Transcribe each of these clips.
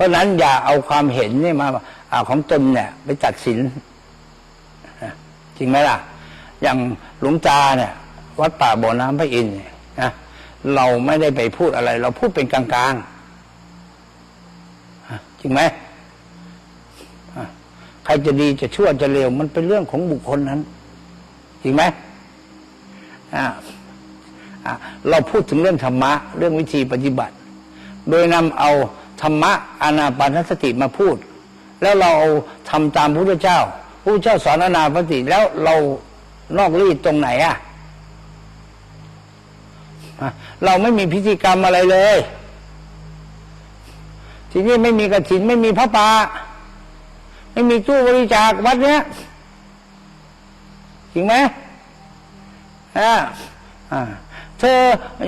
ราะนั้นอย่าเอาความเห็นนี่มาอาของตนเนี่ย ไปตัดสินจริงไหมล่ะ อย่างหลวงตาเนี่ย วัดป่าบ่อน้ำพระอินทร์นะเราไม่ได้ไปพูดอะไร เราพูดเป็นกลางๆจริงไหมใครจะดีจะชั่วจะเลวมันเป็นเรื่องของบุคคลนั้น จริงไหมเราพูดถึงเรื่องธรรมะ เรื่องวิธีปฏิบัติ โดยนำเอา ธรรมะอานาปานสติมาพูด แล้วเราเอาทำตามพระพุทธเจ้าพระพุทธเจ้าสอนอานาปานสติแล้วเรานอกรีดตรงไหนอะฮะเราไม่มีพิธีกรรมอะไรเลย ทีนี้ไม่มีกระถินไม่มีพระป่าไม่มีตู้บริจาควัดเนี้ยจริงไหมอ่าอ่าเธอ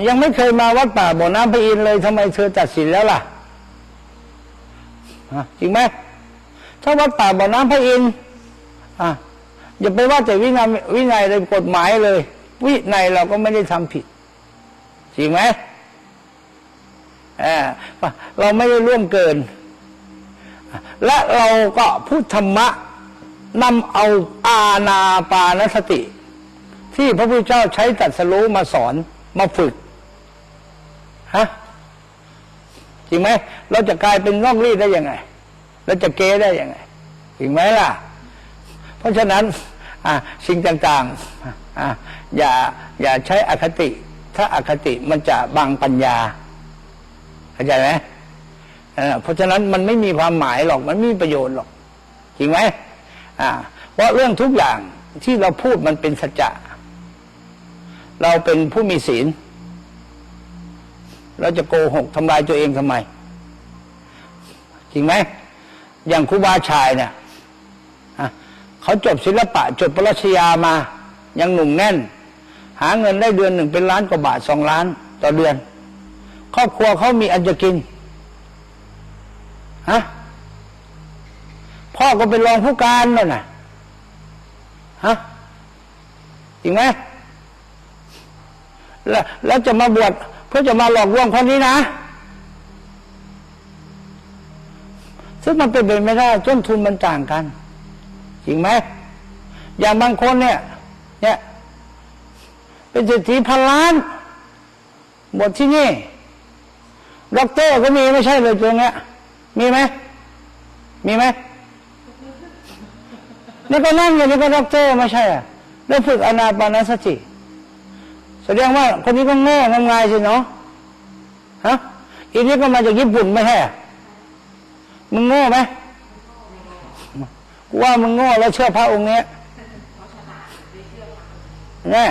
ยังไม่เคยมาวัดป่าบ่อน้ำพระอินเลยทำไมเธอตัดสินแล้วล่ะฮะ จริงไหมถ้าวัดป่าบ่อน้ำพระอินทร์อะอย่าไปว่าแต่วินัยวินัยเลยกฎหมายเลย วินัยเราก็ไม่ได้ทำผิด จริงไหมเออเราไม่ได้ล่วงเกิน และเราก็พูดธรรมะนำเอาอาณาปานสติ ที่พระพุทธเจ้าใช้ตรัดสรู้มาสอนมาฝึกฮะ จริงไหมเราจะกลายเป็นนอกรีดได้ยังไงเราจะเกได้ยังไงจริงไหมล่ะ เพราะฉะนั้นอะสิ่งต่างๆอะอย่าอย่าใช้อคติ ถ้าอาคติมันจะบังปัญญาเข้าใจไหมเออเพราะฉะนั้นมันไม่มีความหมายหรอก มันไม่มีประโยชน์หรอกจริงไหมอ่าเพราะเรื่องทุกอย่างที่เราพูดมันเป็นสัจจะเราเป็นผู้มีศีล เราจะโกหกทำลายตัวเองทำไม จริงไหม อย่างครูบาชายเนี่ยเขาจบศิลปะ จบปรัชญามา ยังหนุ่มแน่น หาเงินได้เดือนหนึ่งเป็นล้านกว่าบาทสองล้าน ต่อเดือน ครอบครัวเขามีอันจะกินฮะพ่อก็เป็นรองผู้การนั่นน่ะฮะจริงไหมแล้วแล้วจะมาบวช เพื่อจะมาหลอกลวงคนนี้นะ ซึ่งมันเป็นไปไม่ได้ต้นทุนมันต่างกัน จริงไหม อย่างบางคนเนี่ย เนี่ย เป็นเศรษฐีพันล้านบวชที่นี่ด็อกเตอร์ก็มีไม่ใช่เลยตรงเนี้ย มีไหม มีไหมนี่ก็นั่งอยู่นี่ก็ด็อกเตอร์ไม่ใช่อะแล้วฝึกอนาปานสติ แสดงว่าคนนี้ก็โง่งมงายสิเนาะฮะอีนี้ก็มาจากญี่ปุ่นไม่ใช่มึงโง่ไหมกูว่ามึงโง่แล้วเชื่อพระองค์เนี้ยแน่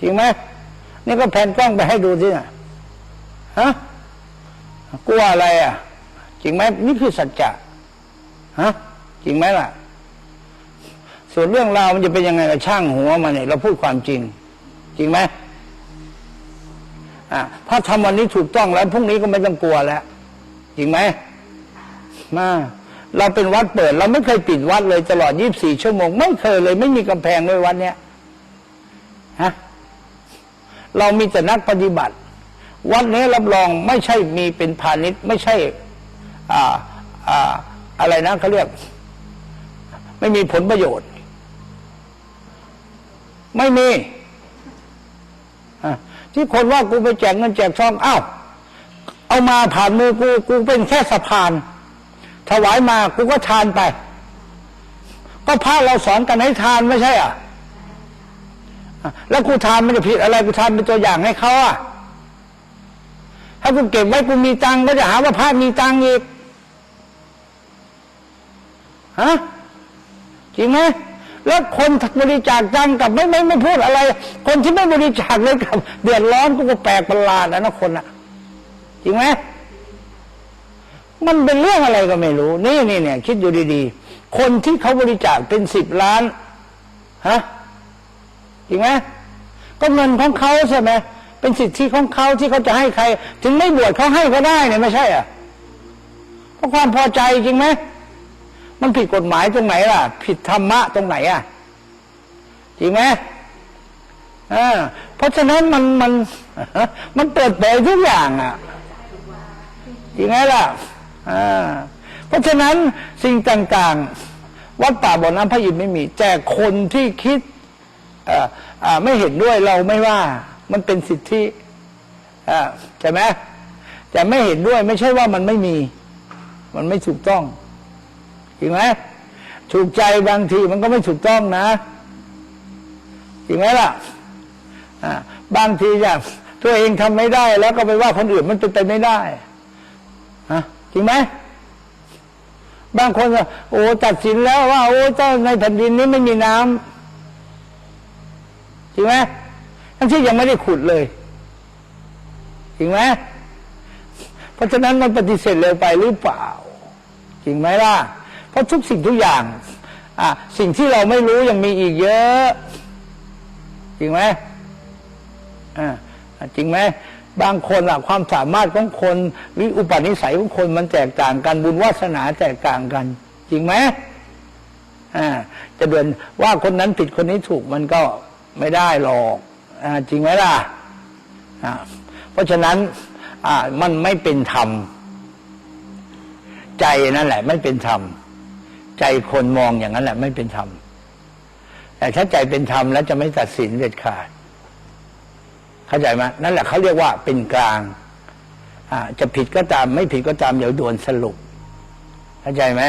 จริงไหมนี่ก็แผ่นกล้องไปให้ดูสิน่ะฮะกลัวอะไรอะ จริงไหมนี่คือสัจจะฮะจริงไหมล่ะ ส่วนเรื่องราวมันจะเป็นยังไงกับช่างหัวมันเนี่ยเราพูดความจริง จริงไหมอ่าถ้าทำวันนี้ถูกต้องแล้วพรุ่งนี้ก็ไม่ต้องกลัวแล้วจริงไหมมาเราเป็นวัดเปิด เราไม่เคยปิดวัดเลยตลอด 24 ชั่วโมง ไม่เคยเลย ไม่มีกำแพงเลยวัดเนี้ยฮะเรามีแต่นักปฏิบัติ วัดนี้รับรองไม่ใช่มีเป็นพาณิชย์ ไม่ใช่ อ่าอ่าอะไรนะเขาเรียก ไม่มีผลประโยชน์ ไม่มี ที่คนว่ากูไปแจกเงินแจกทองอ้าวเอามาผ่านมือกูกูเป็นแค่สะพาน ถวายมากูก็ทานไป ก็พระเราสอนกันให้ทานไม่ใช่อะแล้วกูทานมันจะผิดอะไรกูทานเป็นตัวอย่างให้เขาอะถ้ากูเก็บไว้กูมีตังก็จะหาว่าพระมีตังอีกฮะจริงไหม แล้วคนบริจาคตังกับไม่ไม่ไม่พูดอะไร คนที่ไม่บริจาคเลยกับ เดือดร้อนก็แปลกประหลาดนะนะคนอะจริงไหมมันเป็นเรื่องอะไรก็ไม่รู้ นี่นี่เนี่ย คิดอยู่ดีๆ คนที่เขาบริจาคเป็นสิบล้านฮะจริงไหมก็เงินของเขาใช่ไหมเป็นสิทธิของเขาที่เขาจะให้ใคร ถึงไม่บวชเขาให้ก็ได้เนี่ยไม่ใช่อะเพราะความพอใจจริงไหม มันผิดกฎหมายตรงไหนล่ะ ผิดธรรมะตรงไหนอะจริงไหมอ่าเพราะฉะนั้นมันมัน มันเปิดเผยทุกอย่างอะจริงไหมล่ะอ่าเพราะฉะนั้นสิ่งต่าง ๆ วัดป่าบ่อน้ำพระอินทร์ไม่มี แต่คนที่คิดอ่าไม่เห็นด้วยเราไม่ว่า มันเป็นสิทธิอ่าใช่ไหมแต่ไม่เห็นด้วยไม่ใช่ว่ามันไม่มี มันไม่ถูกต้อง จริงไหมถูกใจบางทีมันก็ไม่ถูกต้องนะจริงไหมล่ะบางทีอย่างตัวเองทำไม่ได้ แล้วก็ไปว่าคนอื่นมันเป็นไปไม่ได้ฮะจริงไหมบางคนก็โอ้ตัดสินแล้วว่าโอ้เจ้าในแผ่นดินนี้ไม่มีน้ำจริงไหมทั้งที่ยังไม่ได้ขุดเลยจริงไหมเพราะฉะนั้นมันปฏิเสธเร็วไปหรือเปล่าจริงไหมล่ะ เพราะทุกสิ่งทุกอย่างสิ่งที่เราไม่รู้ยังมีอีกเยอะ จริงไหมจริงไหมบางคนอะความสามารถของคนหรืออุปนิสัยของคนมันแตกต่างกันบุญวาสนาแตกต่างกัน จริงไหมจะเดินว่าคนนั้นผิดคนนี้ถูกมันก็ไม่ได้หรอกอจริงไหมล่ะเพราะฉะนั้นมันไม่เป็นธรรม ใจนั่นแหละ ไม่เป็นธรรม ใจคนมองอย่างนั้นแหละไม่เป็นธรรม แต่ถ้าใจเป็นธรรมแล้วจะไม่ตัดสินเด็ดขาด เข้าใจไหมนั่นแหละเขาเรียกว่าเป็นกลางอ่าจะผิดก็ตาม ไม่ผิดก็ตามเดี๋ยวโดนสรุป เข้าใจไหม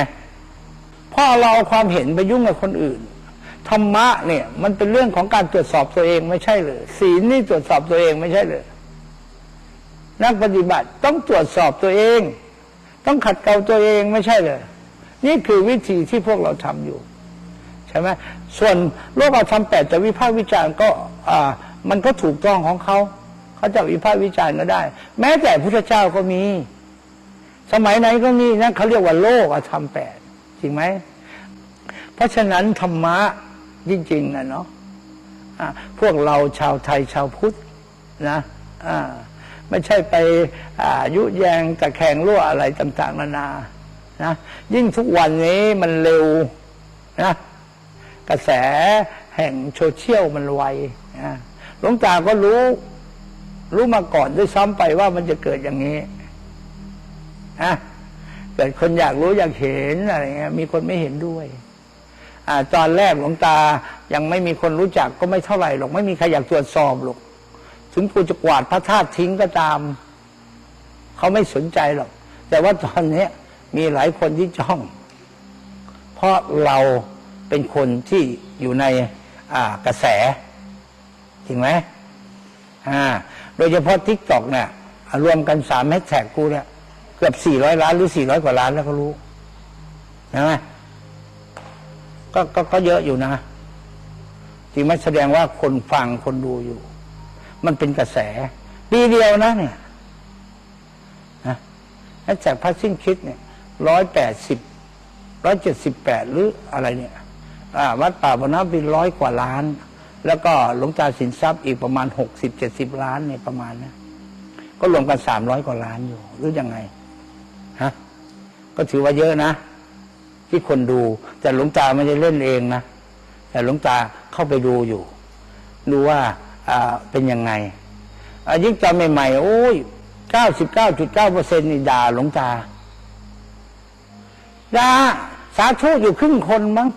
พอเราเอาความเห็นไปยุ่งกับคนอื่นธรรมะเนี่ยมันเป็นเรื่องของการตรวจสอบตัวเองไม่ใช่เลยศีลนี่ตรวจสอบตัวเองไม่ใช่เลยนักปฏิบัติต้องตรวจสอบตัวเอง ต้องขัดเกลาตัวเองไม่ใช่เลย นี่คือวิธีที่พวกเราทำอยู่ใช่ไหมส่วนโลกธรรมแปดจะวิพากษ์วิจารณ์ก็อ่ามันก็ถูกต้องของเขาเขาจะวิพากษ์วิจารณ์ก็ได้ แม้แต่พุทธเจ้าก็มี สมัยไหนก็มีนะเขาเรียกว่าโลกธรรมแปดจริงไหมเพราะฉะนั้นธรรมะจริงๆนะเนาะพวกเราชาวไทยชาวพุทธนะไม่ใช่ไปยุแยงตะแคงรั่วอะไรต่าง ๆ นานา นะยิ่งทุกวันนี้มันเร็วนะกระแสแห่งโซเชียลมันไวนะหลวงตาก็รู้ รู้มาก่อนด้วยซ้ำไปว่ามันจะเกิดอย่างนี้นะเกิดคนอยากรู้อยากเห็นอะไรเงี้ยมีคนไม่เห็นด้วยอ่าตอนแรกหลวงตายังไม่มีคนรู้จักก็ไม่เท่าไหร่หรอกไม่มีใครอยากตรวจสอบหรอกถึงกูจะกวาดพระธาตุทิ้งก็ตาม เขาไม่สนใจหรอก แต่ว่าตอนนี้ มีหลายคนที่จ้อง เพราะเราเป็นคนที่อยู่ในอ่ากระแสจริงไหมอ่าโดยเฉพาะทิกตอกเนี่ยรวมกันสามแฮชแท็กกูเนี่ยเกือบสี่ร้อยล้านหรือสี่ร้อยกว่าล้านแล้วก็รู้นะก็ก็ก็เยอะอยู่นะจริงไหมแสดงว่าคนฟังคนดูอยู่ มันเป็นกระแส ปีเดียวนะเนี่ยนะแฮชแท็กพัสซิ่งคิดเนี่ย ร้อยแปดสิบร้อยเจ็ดสิบแปดหรืออะไรเนี่ยวัดป่าบนน้ำเป็นร้อยกว่าล้าน แล้วก็หลวงตาสินทรัพย์อีกประมาณหกสิบเจ็ดสิบล้านเนี่ยประมาณนะก็รวมกันสามร้อยกว่าล้านอยู่ หรือยังไงฮะก็ถือว่าเยอะนะ ที่คนดู แต่หลวงตาไม่ได้เล่นเองนะแต่หลวงตาเข้าไปดูอยู่ ดูว่าอ่าเป็นยังไงอายิ่งตอนใหม่ๆโอ้ยเก้าสิบเก้าจุดเก้าเปอร์เซ็นต์นี่ด่าหลวงตา ดาสาธุอยู่ครึ่งคนมั้ง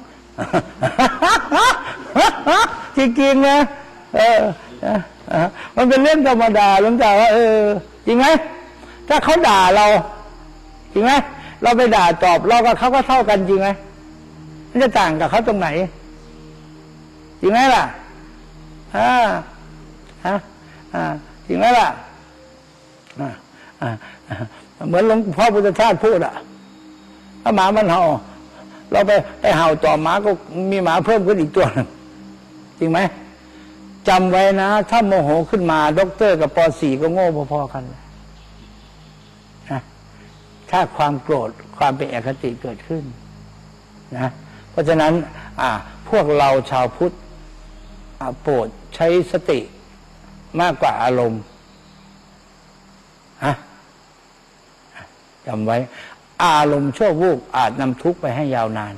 จริงๆนะเออมันเป็นเรื่องธรรมดาหลวงตาว่าเออจริงไหมถ้าเขาด่าเราจริงไหมเราไปด่าตอบเรากับเขาก็เท่ากันจริงไหมมันจะต่างกับเขาตรงไหนจริงไหมล่ะอ่าฮะอ่าจริงไหมล่ะอ่าอ่าเหมือนหลวงพ่อพุทธทาสพูดอะ ถ้าหมามันเห่า เราไปไปเห่าต่อหมาก็มีหมาเพิ่มขึ้นอีกตัวนึงจริงไหมจำไว้นะ ถ้าโมโหขึ้นมาด็อกเตอร์กับป .4 ก็โง่พอๆกันนะถ้าความโกรธความเป็นอคติเกิดขึ้นนะเพราะฉะนั้น อ่า พวกเราชาวพุทธโปรดใช้สติมากกว่าอารมณ์ฮะจำไว้ อารมณ์ชั่ววูบอาจนำทุกข์ไปให้ยาวนาน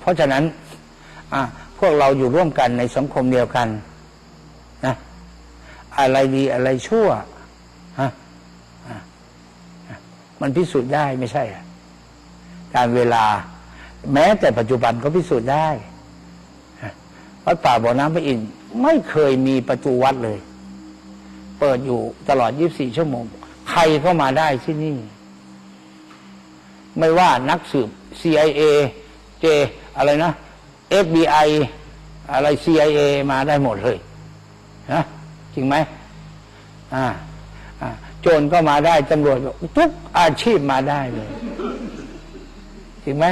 เพราะฉะนั้นพวกเราอยู่ร่วมกันในสังคมเดียวกันนะอะไรดีอะไรชั่วฮะมันพิสูจน์ได้ไม่ใช่อะการเวลา แม้แต่ปัจจุบันก็พิสูจน์ได้วัดป่าบ่อน้ำพระอินทร์ไม่เคยมีประตูวัดเลย เปิดอยู่ตลอด 24 ชั่วโมง ใครเข้ามาได้ที่นี่ ไม่ว่านักสืบ CIA J อะไรนะ FBI อะไร CIA มาได้หมดเลยนะจริงไหมอ่าอ่าโจรก็มาได้ตำรวจก็ทุกอาชีพมาได้เลยจริงไหม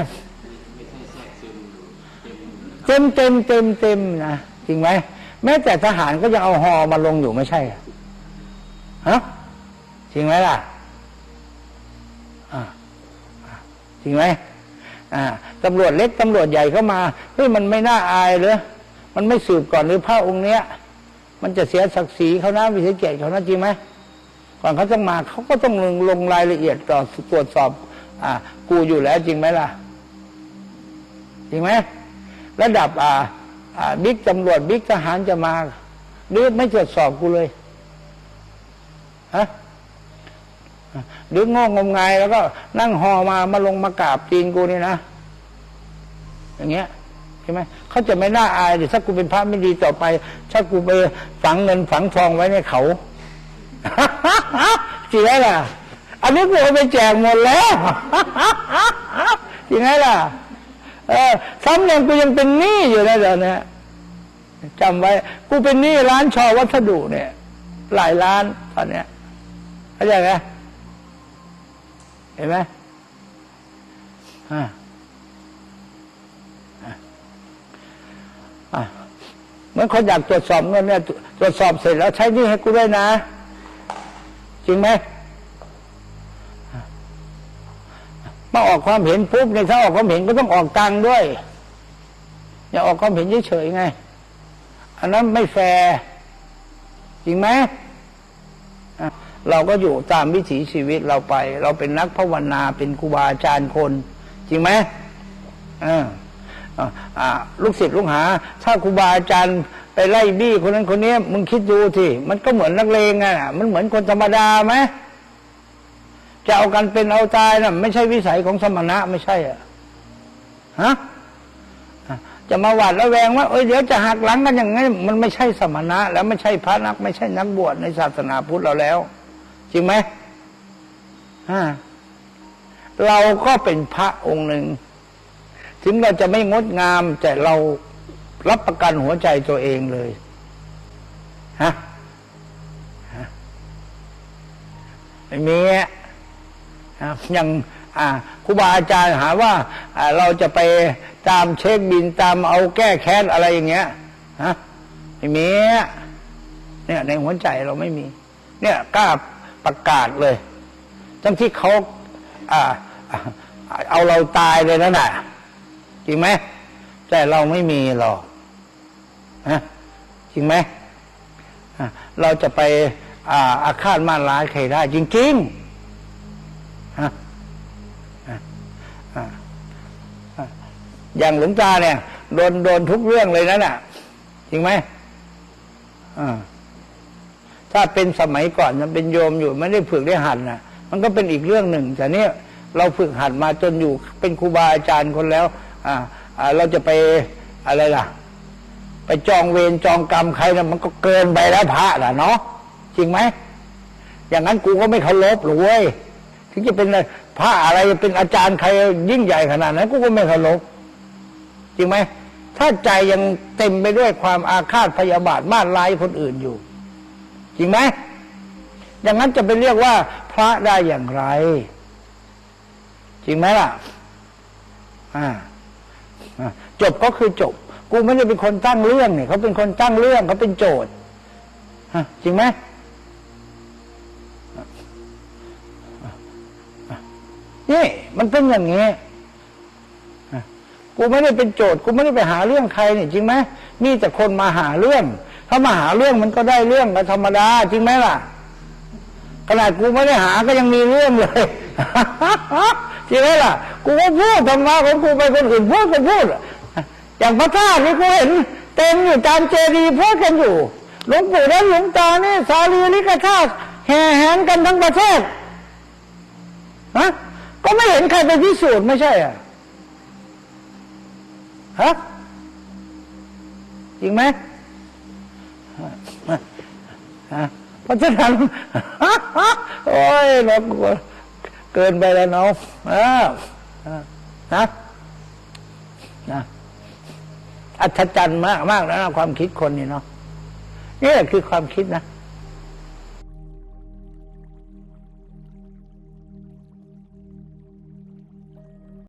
เต็มเต็มเต็มเต็มนะจริงไหมแม้แต่ทหารก็ยังเอาฮอมาลงอยู่ไม่ใช่หรอฮะจริงไหมล่ะ จริงไหมอ่าตำรวจเล็กตำรวจใหญ่เข้ามาเฮ้ยมันไม่น่าอายเลยมันไม่สืบก่อนหรือพระองค์เนี้ย มันจะเสียศักดิ์ศรีเขานะวิเศษเกียรติเขานะจริงไหมก่อนเขาต้องมาเขาก็ต้องลงลงรายละเอียดต่อตรวจสอบ อ่า กูอยู่แล้วจริงไหมล่ะ จริงไหมระดับ อ่าอ่าบิ๊กตำรวจบิ๊กทหารจะมาหรือไม่ตรวจสอบกูเลยฮะ หรือโง่งมงายแล้วก็นั่งหอมามาลงมากราบตีนกูนี่นะอย่างเงี้ยใช่ไหมเขาจะไม่น่าอายเดี๋ยวถ้ากูเป็นพระไม่ดีต่อไป ถ้ากูไปฝังเงินฝังทองไว้ในเขาจริงไหมล่ะ อันนี้กูไปแจกหมดแล้วจริงไหมล่ะ เออซ้ำยังกูยังเป็นหนี้อยู่นะเดี๋ยวนี้จำไว้ กูเป็นหนี้ร้านชอวัสดุเนี่ย หลายล้านตอนเนี้ยเข้าใจไหม เห็นไหมอ่าอะเหมือนคนอยากตรวจสอบเงินเนี่ยตรวจสอบเสร็จแล้วใช้นี่ให้กูด้วยนะ จริงไหมมาออกความเห็นปุ๊บเนี่ยถ้าออกความเห็นก็ต้องออกตังด้วย อย่าออกความเห็นเฉยๆไง อันนั้นไม่แฟร์จริงไหม เราก็อยู่ตามวิถีชีวิตเราไป เราเป็นนักภาวนาเป็นครูบาอาจารย์คน จริงไหมอ่าลูกศิษย์ลูกหา ถ้าครูบาอาจารย์ไปไล่บี้คนนั้นคนนี้มึงคิดดูสิมันก็เหมือนนักเลงอะมันเหมือนคนธรรมดาไหมจะเอากันเป็นเอาตายนะไม่ใช่วิสัยของสมณะไม่ใช่อะฮะจะมาหวาดระแวงว่าเอ้ยเดี๋ยวจะหักหลังกันอย่างนี้มันไม่ใช่สมณะ แล้วไม่ใช่พระนัก ไม่ใช่นักบวชในศาสนาพุทธเราแล้ว จริงไหมฮะเราก็เป็นพระองค์หนึ่ง ถึงเราจะไม่งดงาม แต่เรารับประกันหัวใจตัวเองเลยฮะไม่มีอะอะยังอ่าครูบาอาจารย์หาว่าเราจะไปตามเช็คบินตามเอาแก้แค้นอะไรอย่างเงี้ยฮะไม่มีเนี่ยในหัวใจเราไม่มี เนี่ยกล้า ประกาศเลย ทั้งที่เขาอเอาเราตายเลยนั่นน่ะจริงไหมแต่เราไม่มีหรอกฮะจริงไหมเราจะไปอาอาฆาตมาร้ายใครได้ จริงๆฮะอะอะอะอย่างหลวงตาเนี่ย โดนโดนทุกเรื่องเลยนั่นน่ะ จริงไหมอ่า ถ้าเป็นสมัยก่อนมันเป็นโยมอยู่ไม่ได้ฝึกได้หัดนะมันก็เป็นอีกเรื่องหนึ่ง แต่เนี่ยเราฝึกหัดมาจนอยู่เป็นครูบาอาจารย์คนแล้ว อ่าเราจะไปอะไรล่ะ ไปจองเวรจองกรรมใครนะมันก็เกินไปแล้วพระน่ะเนาะจริงไหมอย่างนั้นกูก็ไม่เคารพหรอกเว้ยถึงจะเป็นพระอะไรเป็นอาจารย์ใครยิ่งใหญ่ขนาดนั้นกูก็ไม่เคารพจริงไหมถ้าใจยังเต็มไปด้วยความอาฆาตพยาบาทมาดลายคนอื่นอยู่ จริงไหมอย่างนั้นจะไปเรียกว่า พระได้อย่างไร จริงไหมล่ะ อ่าอะจบก็คือจบ กูไม่ได้เป็นคนตั้งเรื่องเนี่ยเขาเป็นคนตั้งเรื่องเขาเป็นโจทย์จริงไหมนี่มันเป็นอย่างนี้กูไม่ได้เป็นโจทย์กูไม่ได้ไปหาเรื่องใครเนี่ยจริงไหมมีแต่คนมาหาเรื่อง ถ้ามาหาเรื่องมันก็ได้เรื่องก็ธรรมดาจริงไหมล่ะขนาดกูไม่ได้หาก็ยังมีเรื่องเลยจริงไหมล่ะ กูก็พูดธรรมะของกูไปคนอื่นพูดก็พูดอย่างพระธาตุนี่กูเห็น เต็มอยู่ตามเจดีย์พูดกันอยู่หลวงปู่และหลวงตานี่สารีริกธาตุแห่แหนกันทั้งประเทศฮะก็ไม่เห็นใครไปพิสูจน์ไม่ใช่อะฮะจริงไหม ราะฉะนั้นโอ้ยเราเกินไปแล้วเนาะนะนะอัศจรรย์มากมากแล้วนะความคิดคนนี่เนาะนี่แหละคือความคิดนะ